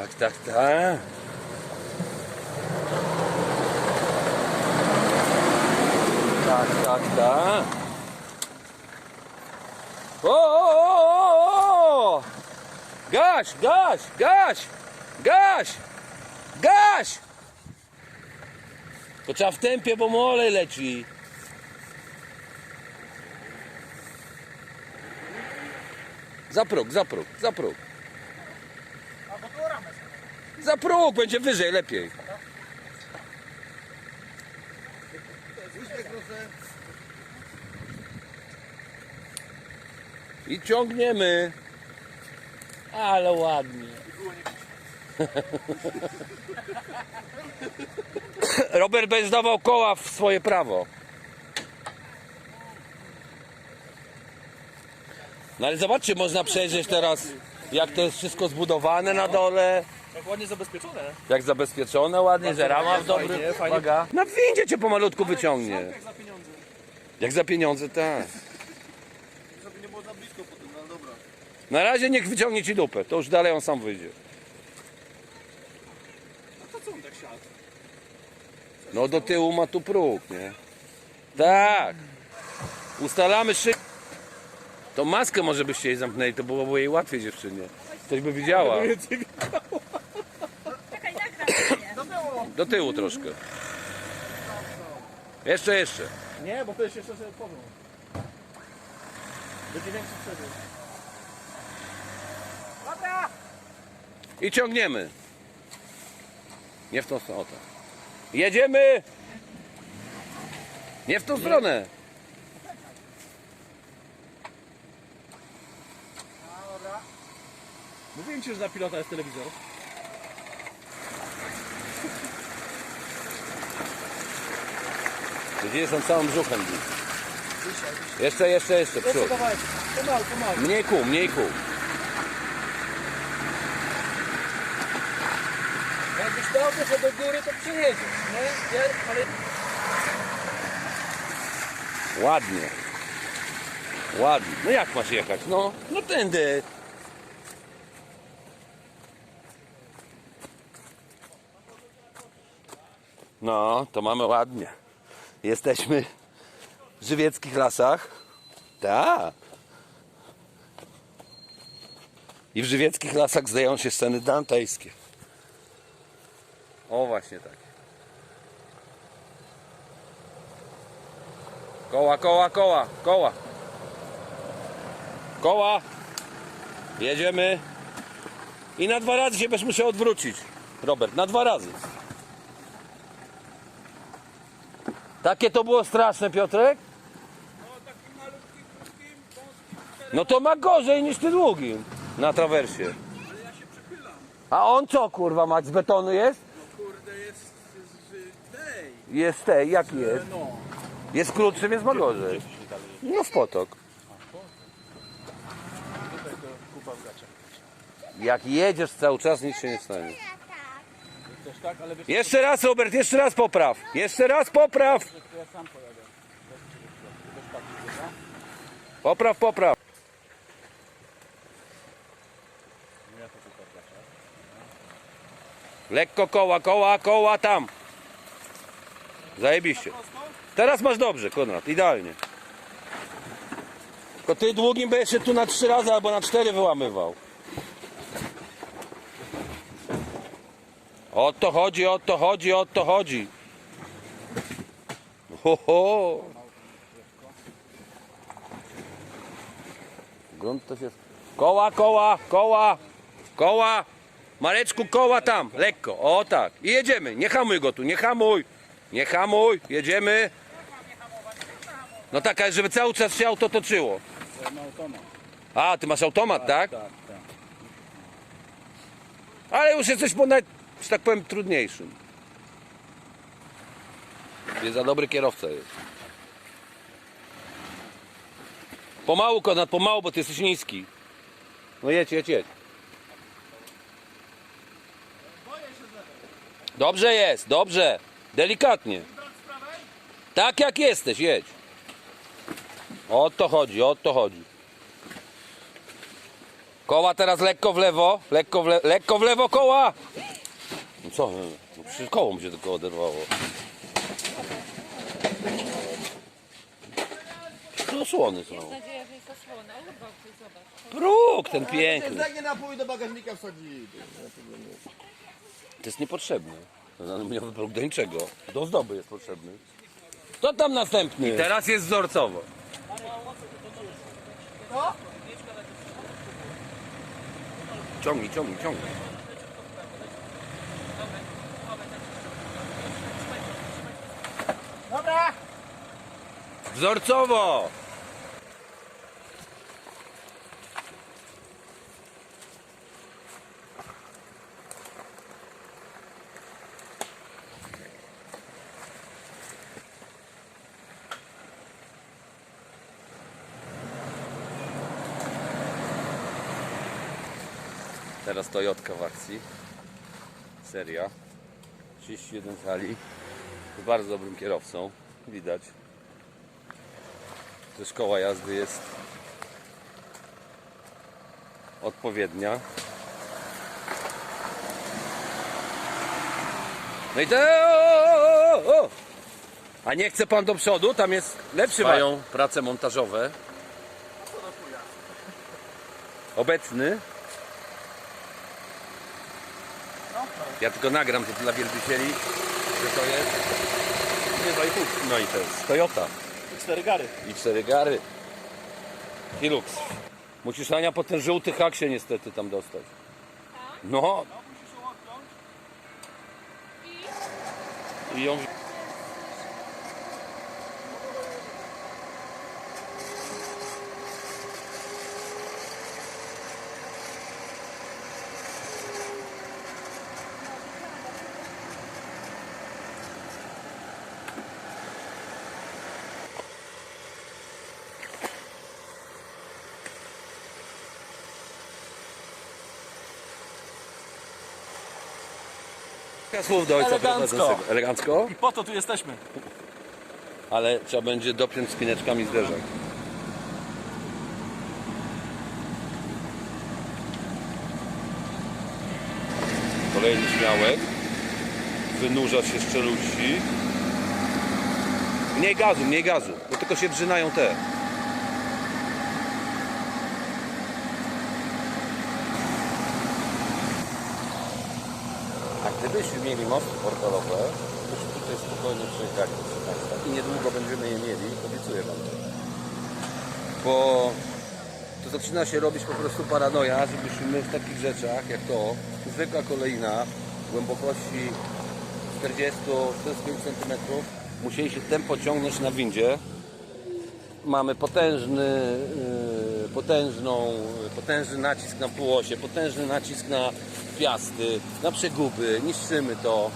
Tak, tak, tak. Tak, tak, tak. O, o, o, o! Gaś, gaś, gaś, gaś, gaś! To trzeba w tempie, bo mu olej leci. Za próg, za próg, za próg. Albo tu ramę sobie. Za próg, będzie wyżej, lepiej. I ciągniemy. Ale ładnie. Robert będzie dawał koła w swoje prawo. No ale zobaczcie, można przejrzeć teraz, jak to jest wszystko zbudowane na dole. Jak ładnie zabezpieczone. Jak zabezpieczone ładnie, że rama w dobry. fajnie, fajnie. Uwaga. Na windzie cię pomalutku wyciągnie. Jak za pieniądze. Jak za pieniądze, tak. Żeby nie było za blisko potem, no dobra. Na razie niech wyciągnie ci dupę, to już dalej on sam wyjdzie. A to co on tak siadł? No do tyłu ma tu próg, nie? Tak. Ustalamy szyk. To maskę może byście jej zamknęli, to byłoby jej łatwiej dziewczynie. Ktoś by widziała. Czekaj, nagram mnie. To było. Do tyłu troszkę. Jeszcze, jeszcze. Nie, bo się jeszcze sobie powiem. Będzie większy przebieg. Dobra! I ciągniemy. Nie w tą stronę. o tak. Jedziemy! Nie w tą stronę. Mówiłem ci, że na pilota jest telewizor. Gdzie są całym brzuchem. Jeszcze, jeszcze, jeszcze. Jeszcze Przód. kawałek. Pomału, pomału. Mniej kół, mniej kół. Jakbyś dał to do góry, to przyjedziesz, nie? Nie, ale... Ładnie. Ładnie. No jak masz jechać? No, no tędy. No, to mamy ładnie. Jesteśmy w żywieckich lasach. Tak. I w żywieckich lasach zdają się sceny dantejskie. O, właśnie tak. Koła, koła, koła, koła. Koła. Jedziemy. I na dwa razy się będziesz musiał odwrócić. Robert, na dwa razy. Takie to było straszne, Piotrek? No to ma gorzej niż ty długim na trawersie. A on co kurwa mać z betonu jest? Kurde, jest z tej. Jest tej, jaki jest? No. Jest krótszy, więc ma gorzej. No w potok. Jak jedziesz cały czas, nic się nie stanie. Też tak, ale wiesz, Jeszcze raz, Robert, jeszcze raz popraw. Jeszcze raz popraw. Popraw, popraw. Lekko koła, koła, koła tam. Zajebiście. Teraz masz dobrze, Konrad, idealnie. Tylko ty długim będziesz się tu na trzy razy albo na cztery wyłamywał. O to chodzi, o to chodzi, o to chodzi. Ho, ho. Grunt to się... Koła, koła, koła, koła. Mareczku, koła tam, lekko, o tak. I jedziemy, nie hamuj go tu, nie hamuj. Nie hamuj, jedziemy. No tak, ale żeby cały czas się auto toczyło. A, ty masz automat, tak? Tak, tak. Ale już jesteś po naj, że tak powiem, trudniejszym. Nie za dobry kierowca jest. Pomału, Konrad, pomału, bo ty jesteś niski. No jedź, jedź, jedź. Dobrze jest, dobrze. Delikatnie. Tak jak jesteś, jedź. O to chodzi, o to chodzi. Koła teraz lekko w lewo, lekko w, le lekko w lewo koła. No co, no przecież koło mi się tylko oderwało. No słony są. Mam nadzieję, że jest osłona. Urwał ktoś, zobacz. Próg ten piękny. Zdanie napój do bagażnika wsadzi. To jest niepotrzebne. Aluminiowy próg do niczego. Do ozdoby jest potrzebny. Kto tam następny? I teraz jest wzorcowo. Ciągnij, ciągnij, ciągnij. Dobra! Wzorcowo! Teraz Toyotka w akcji. Seria. 31 cali. Bardzo dobrym kierowcą. Widać że szkoła jazdy jest odpowiednia. No i to... O. A nie chce pan do przodu? Tam jest lepszy mają prace montażowe. Obecny. Ja tylko nagram to dla wielbicieli, że to jest nie 2,5. No i to jest Toyota. Cztery gary. I cztery gary. Hilux. Musisz Ania po ten żółty hak się niestety tam dostać. No. I ją... Kilka słów do ojca Elegancko. prowadzącego. Elegancko? I po to tu jesteśmy. Ale trzeba będzie dopiąć spineczkami zderzak. Kolejny śmiałek. Wynurza się z czeluści. Mniej gazu, mniej gazu, bo tylko się wrzynają te. Gdybyśmy mieli mosty portalowe, byśmy tutaj spokojnie przejechali, proszę Państwa. I niedługo będziemy je mieli, obiecuję Wam to. Bo to zaczyna się robić po prostu paranoja, żebyśmy w takich rzeczach jak to, zwykła kolejna, głębokości 40-45 cm, musieli się tempo ciągnąć na windzie. Mamy potężny, yy, potężną, potężny nacisk na półosie, potężny nacisk na piasty, na przeguby, niszczymy to.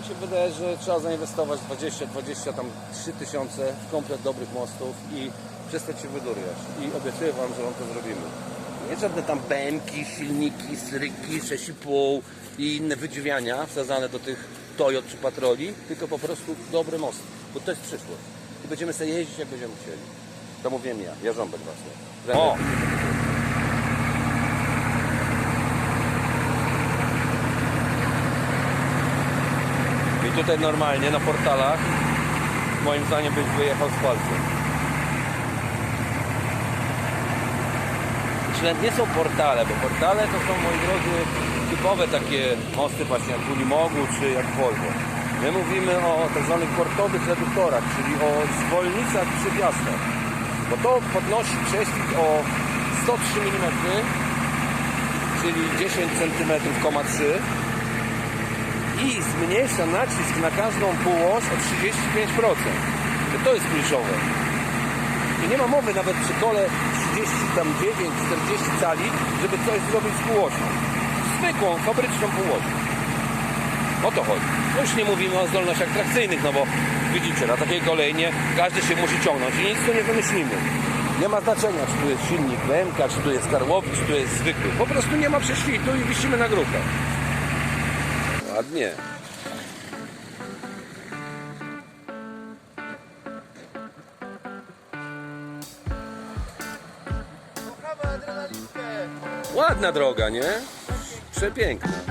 Mi się wydaje, że trzeba zainwestować 20-20 tam 3 tysiące w komplet dobrych mostów i przestać się wyduriać. I obiecuję Wam, że Wam to zrobimy. Nie żadne tam bęki, silniki, stryki, 6,5 i inne wydziwiania wsadzane do tych Toyot czy Patroli, tylko po prostu dobre mosty, bo to jest przyszłość. I będziemy sobie jeździć jak będziemy chcieli. To mówiłem ja, ja rząbek właśnie. O! I tutaj normalnie na portalach moim zdaniem byś wyjechał z palcem. Znaczy nie są portale, bo portale to są moi drodzy typowe takie mosty właśnie jak Unimogu czy jak Volvo. My mówimy o tak zwanych portowych reduktorach, czyli o zwolnicach przy piastach. Bo to podnosi prześwit o 103 mm, czyli 10 cm, 3 i zmniejsza nacisk na każdą półoś o 35%. To jest kluczowe. I nie ma mowy nawet przy kole 39, 40 cali, żeby coś zrobić z półosią. Zwykłą, fabryczną półością. O to chodzi. Już nie mówimy o zdolnościach trakcyjnych, no bo widzicie, na takiej kolejnie każdy się musi ciągnąć i nic tu nie wymyślimy. Nie ma znaczenia, czy tu jest silnik BMK, czy tu jest karłowy, czy tu jest zwykły. Po prostu nie ma prześwitu i wisimy na grupę. Ładnie. Ładna droga, nie? Przepiękna.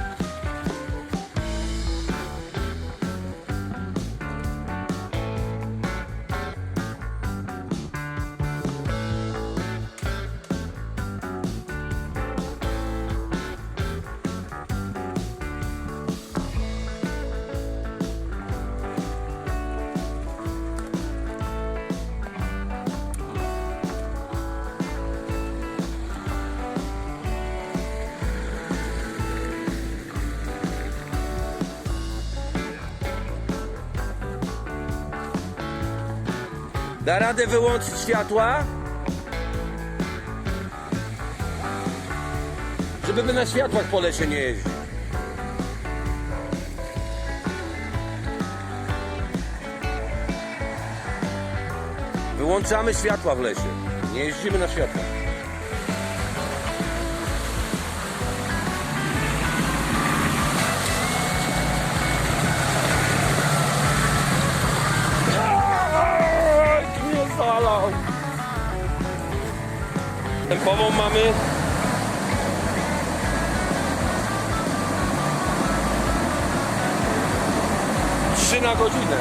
Da radę wyłączyć światła? Żeby by na światłach po lesie nie jeździć. Wyłączamy światła w lesie. Nie jeździmy na światłach. Tempową mamy. Trzy na godzinę.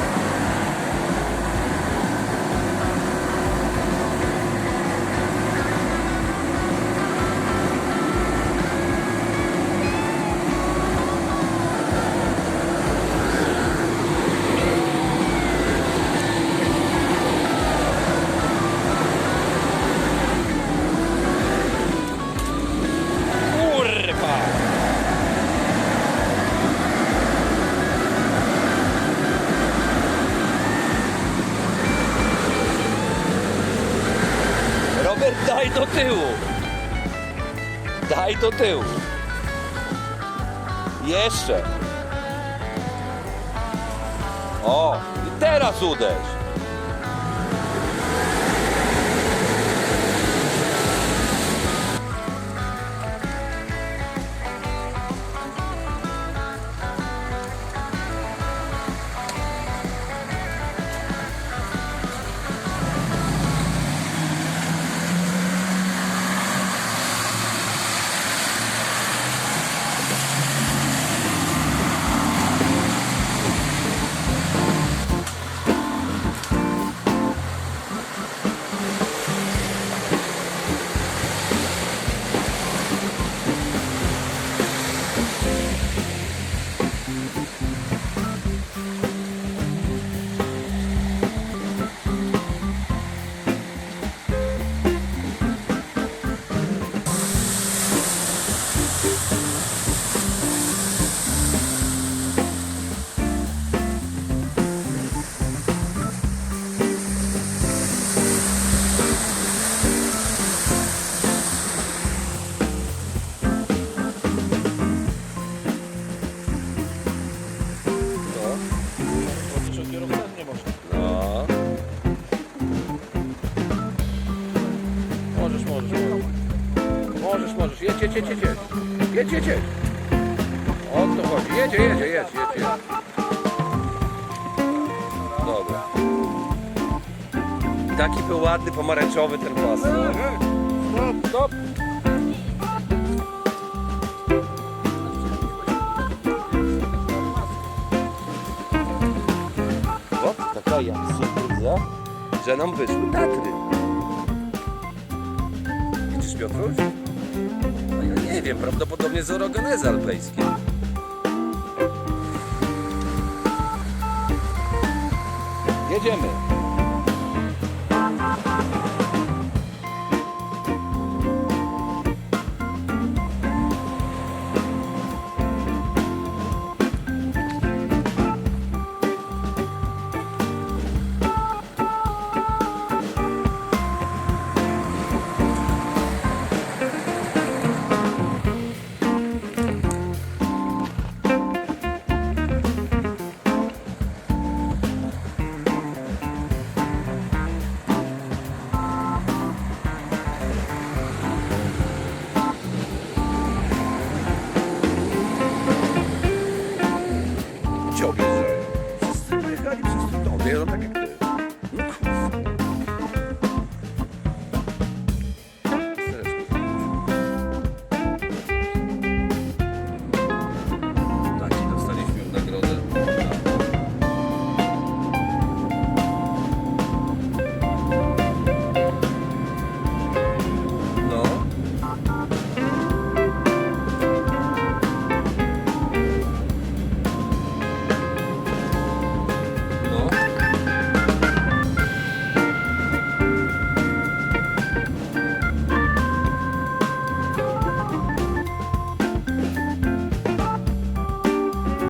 Do tyłu! Jeszcze! O! I teraz uderz! Jedź, jedź, jedź, jedź. Jedź, jedź, jedź. O to chodzi. Jedzie, jedzie, jedź, jedź, jedź. Dobra. Taki był ładny, pomarańczowy ten pas. Stop, stop. Taka jak surpriza, że nam wyszły Tatry. Widzisz Piotruś? Nie wiem, prawdopodobnie z orogenezy alpejskiej. Jedziemy.